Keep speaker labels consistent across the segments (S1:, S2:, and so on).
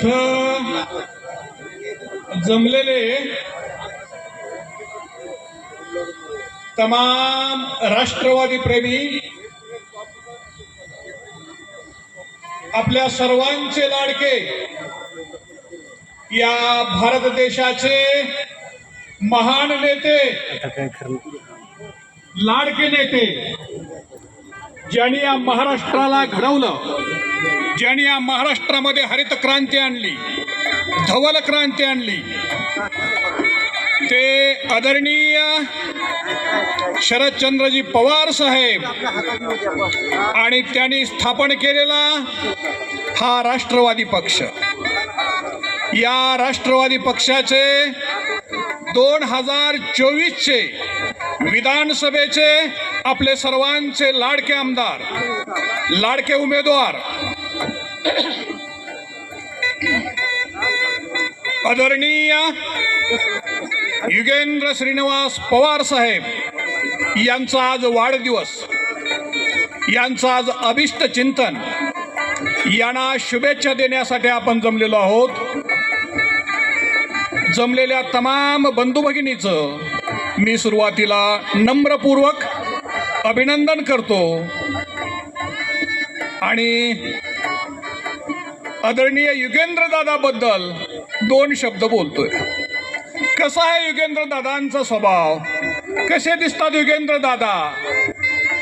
S1: इथं जमलेले तमाम राष्ट्रवादी प्रेमी आपल्या सर्वांचे लाडके या भारत देशाचे महान नेते लाडके नेते ज्यांनी या महाराष्ट्राला घडवलं. ज्यांनी या महाराष्ट्रामध्ये हरित क्रांती आणली धवल क्रांती आणली ते आदरणीय शरदचंद्रजी पवार साहेब आणि त्यांनी स्थापन केलेला हा राष्ट्रवादी पक्ष. या राष्ट्रवादी पक्षाचे दोन हजार चोवीसचे विधानसभेचे आपले सर्वांचे लाडके आमदार लाडके उमेदवार आदरणीय युगेंद्र श्रीनिवास पवार साहेब यांचा आज वाढदिवस यांचं आज अभिष्ट चिंतन यांना शुभेच्छा देण्यासाठी आपण जमलेलो आहोत. जमलेल्या तमाम बंधू भगिनीचं मी सुरुवातीला नम्रपूर्वक अभिनंदन करतो. आणि आदरणीय युगेंद्रदादाबद्दल दोन शब्द बोलतोय. कसा आहे युगेंद्र दादांचा स्वभाव? कसे दिसतात युगेंद्र दादा?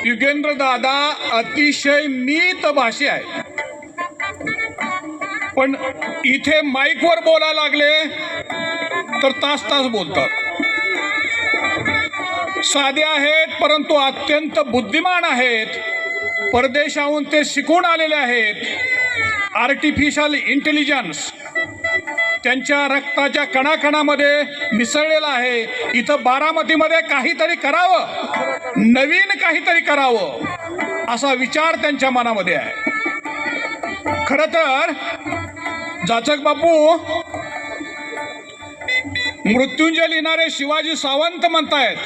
S1: युगेंद्र दादा अतिशय मीत भाषे आहे. पण इथे माईकवर बोलायला लागले तर तास तास बोलतात. साधे आहेत परंतु अत्यंत बुद्धिमान आहेत. परदेशाहून ते शिकून आलेले आहेत. आर्टिफिशियल इंटेलिजन्स त्यांच्या रक्ताच्या कणाकणामध्ये मिसळलेला आहे. इथं बारामतीमध्ये काहीतरी करावं. नवीन काहीतरी करावं. असा विचार त्यांच्या मनामध्ये आहे. खरं तर जाचक बापू मृत्युंजय लिहिणारे शिवाजी सावंत म्हणतायत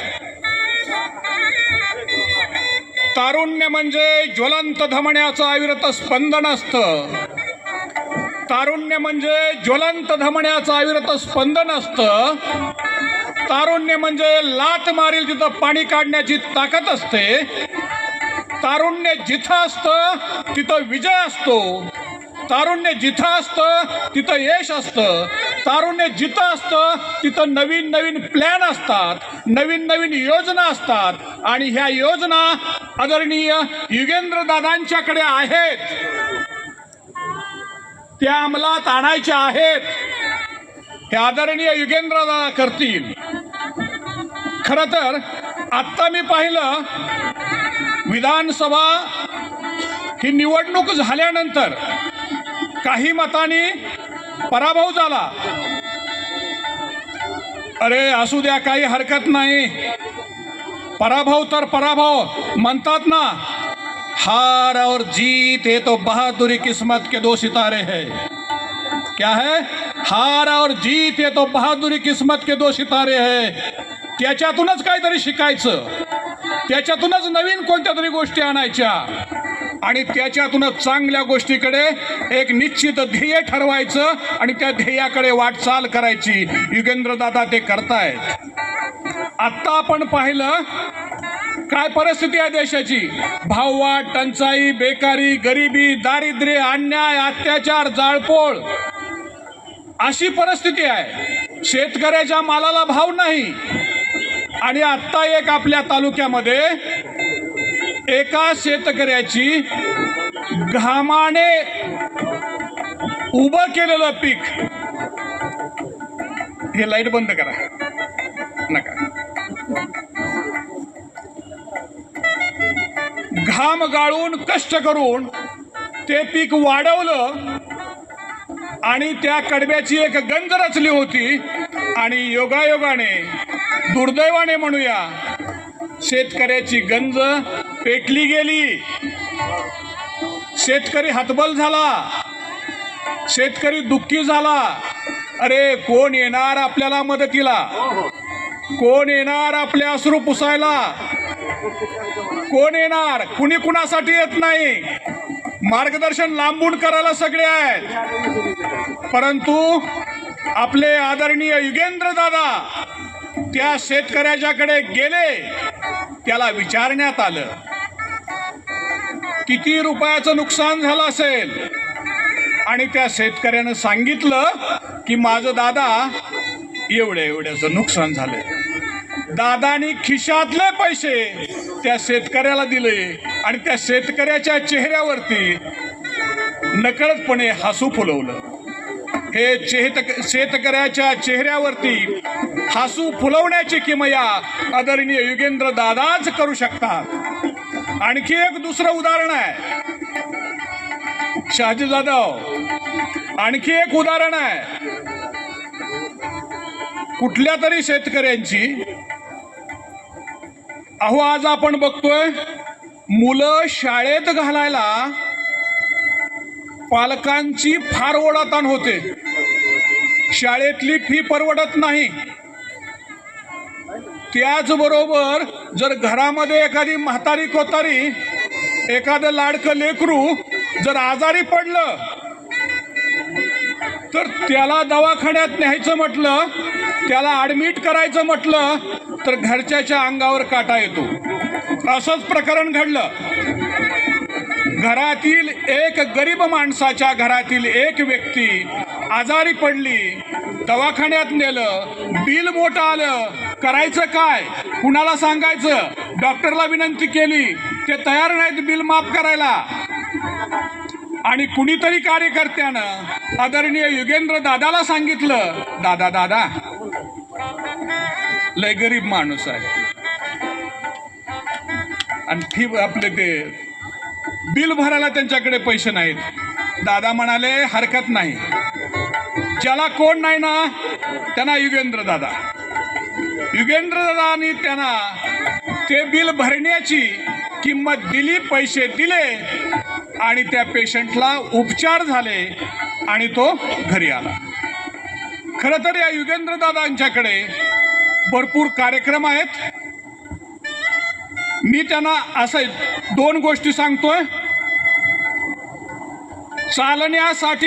S1: तारुण्य म्हणजे ज्वलंत धमण्याचं अविरत स्पंदन असतं. तारुण्य म्हणजे ज्वलंत धमण्याचं अविरत स्पंदन असतं. तारुण्य म्हणजे लात मारील तिथं पाणी काढण्याची ताकद असते. तारुण्य जिथं असतं तिथं विजय असतो. तारुण्य जिथं असतं तिथं यश असतं. तारुण्य जिथं असतं तिथं नवीन नवीन प्लॅन असतात. नवीन नवीन योजना असतात. आणि ह्या योजना आदरणीय युगेंद्र दादांच्याकडे आहेत. त्या अंमलात आणायच्या आहेत हे आदरणीय युगेंद्र दादा करतील. खरं तर आत्ता मी पाहिलं विधानसभा ही निवडणूक झाल्यानंतर काही मतांनी पराभव झाला. अरे असू द्या काही हरकत नाही. पराभव तर पराभव म्हणतात ना हार और जीत ये तो बहादुरी किस्मत के दो सितारे हैं। क्या है? हार और जीत ये तो बहादुरी किस्मत के दो सितारे हैं। त्याच्यातूनच काहीतरी शिकायचं। त्याच्यातूनच नवीन कोणत्या तरी गोष्टी आणायच्या। आणि त्याच्यातूनच चांगल्या गोष्टीकडे एक निश्चित ध्येय ठरवायचं आणि त्या ध्येयाकडे वाटचाल करायची. युगेंद्र दादा ते करतायत. आत्ता आपण पाहिलं काय परिस्थिती आहे देशाची? भाववाढ टंचाई बेकारी गरिबी दारिद्र्य अन्याय अत्याचार जाळपोळ. अशी परिस्थिती आहे. शेतकऱ्याच्या मालाला भाव नाही. आणि आत्ता एक आपल्या तालुक्यामध्ये एका शेतकऱ्याची घामाने उभं केलेलं पीक. हे लाइट बंद करा. नका. घाम गाळून कष्ट करून ते पीक वाढवलं आणि त्या कडब्याची एक गंज रचली होती. आणि योगायोगाने दुर्दैवाने म्हणूया शेतकऱ्याची गंज पेटली गेली. शेतकरी हतबल झाला. शेतकरी दुःखी झाला. अरे कोण येणार आपल्याला मदतीला? कोण येणार आपले अश्रू पुसायला? कोण येणार? कुणी कुणासाठी येत नाही? मार्गदर्शन लांबून करायला सगळे आहेत. परंतु आपले आदरणीय युगेंद्र दादा त्या शेतकऱ्याच्याकडे गेले त्याला विचारण्यात आलं किती रुपयाचं नुकसान झालं असेल? आणि त्या शेतकऱ्यानं सांगितलं की माझं दादा एवढ्या एवढ्याचं नुकसान झालं दादानी खिशातले पैसे त्या शेतकऱ्याला दिले आणि त्या शेतकऱ्याच्या चेहऱ्यावरती नकळतपणे हसू फुलवलं. हे चेहत शेतकऱ्याच्या चेहऱ्यावरती हसू फुलवण्याची किमया आदरणीय युगेंद्र दादाच करू शकतात. आणखी एक दुसरं उदाहरण आहे. शहाजी जाधव आणखी एक उदाहरण आहे. कुठल्या तरी शेतकऱ्यांची अहो आज आपण बघतोय मुलं शाळेत घालायला पालकांची फार ओढाताण होते. शाळेतली फी परवडत नाही. त्याचबरोबर जर घरामध्ये एखादी म्हातारी कोतारी एखादं लाडकं लेकरू जर आजारी पडलं तर त्याला दवाखान्यात न्यायचं म्हटलं त्याला ॲडमिट करायचं म्हटलं तर घरच्याच्या अंगावर काटा येतो. असंच प्रकरण घडलं. घरातील एक गरीब माणसाच्या घरातील एक व्यक्ती आजारी पडली. दवाखान्यात नेलं. बिल मोठं आलं. करायचं काय? कुणाला सांगायचं? डॉक्टरला विनंती केली. ते तयार नाहीत बिल माफ करायला. आणि कुणीतरी कार्यकर्त्यानं आदरणीय युगेंद्र दादाला सांगितलं दादा दादा लय गरीब माणूस आहे. आणि फी आपले ते बिल भरायला त्यांच्याकडे पैसे नाहीत. दादा म्हणाले हरकत नाही. ज्याला कोण नाही ना त्यांना युगेंद्र दादा. युगेंद्र दादानी त्यांना ते बिल भरण्याची किंमत दिली पैसे दिले आणि त्या पेशंटला उपचार झाले आणि तो घरी आला. खरं तर या युगेंद्र दादांच्याकडे भरपूर कार्यक्रम आहेत. मी त्यांना असं दोन गोष्टी सांगतोय. चालण्यासाठी